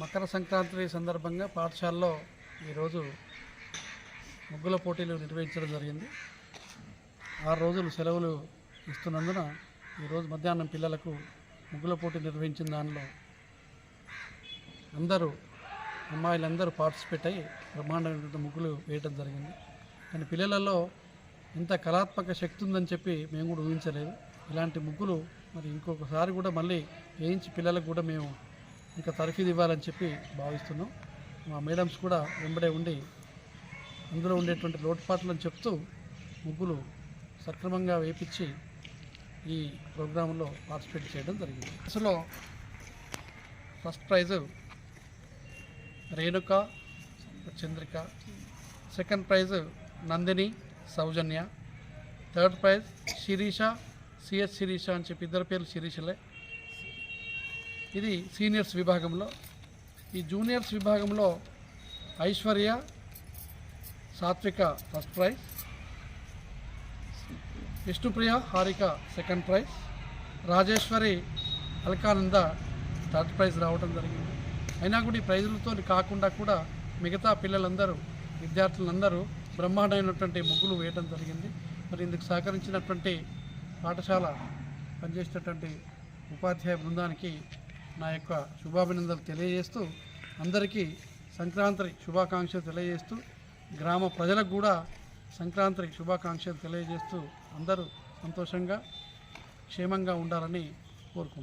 మకర సంక్రాంతి సందర్భంగా పాఠశాలలో ఈరోజు ముగ్గుల పోటీలు నిర్వహించడం జరిగింది. ఆరు రోజులు సెలవులు ఇస్తున్నందున ఈరోజు మధ్యాహ్నం పిల్లలకు ముగ్గుల పోటీ నిర్వహించిన దానిలో అందరూ అమ్మాయిలందరూ పార్టిసిపేట్ అయ్యి బ్రహ్మాండమైనటువంటి ముగ్గులు వేయడం జరిగింది. కానీ పిల్లలలో ఇంత కళాత్మక శక్తి ఉందని చెప్పి మేము కూడా ఊహించలేదు. ఇలాంటి ముగ్గులు మరి ఇంకొకసారి కూడా మళ్ళీ వేయించి పిల్లలకు కూడా మేము ఇంకా తరఫీదు ఇవ్వాలని చెప్పి భావిస్తున్నాం. మా మేడమ్స్ కూడా వెంబడే ఉండి అందులో ఉండేటువంటి లోటుపాట్లను చెప్తూ ముగ్గులు సక్రమంగా వేపించి ఈ ప్రోగ్రాంలో పార్టిసిపేట్ చేయడం జరిగింది. అసలు first prize Renuka Chandrika. Second prize Nandini Soujanya. Third prize Sirisha CS Sirisha అని చెప్పి ఇద్దరు పేర్లు శిరీషలే. ఇది సీనియర్స్ విభాగంలో. ఈ జూనియర్స్ విభాగంలో Aishwarya Satvika first prize Vishnupriya Harika second prize Rajeshwari Alkananda third prize రావడం జరిగింది. అయినా కూడా ఈ ప్రైజులతో కాకుండా కూడా మిగతా పిల్లలందరూ విద్యార్థులందరూ బ్రహ్మాండమైనటువంటి ముగ్గులు వేయడం జరిగింది. మరి ఇందుకు సహకరించినటువంటి పాఠశాల పనిచేసేటటువంటి ఉపాధ్యాయ బృందానికి నా యొక్క శుభాభినందనలు తెలియజేస్తూ అందరికీ సంక్రాంతి శుభాకాంక్షలు తెలియజేస్తూ గ్రామ ప్రజలకు కూడా సంక్రాంతి శుభాకాంక్షలు తెలియజేస్తూ అందరూ సంతోషంగా క్షేమంగా ఉండాలని కోరుకుంటున్నాను.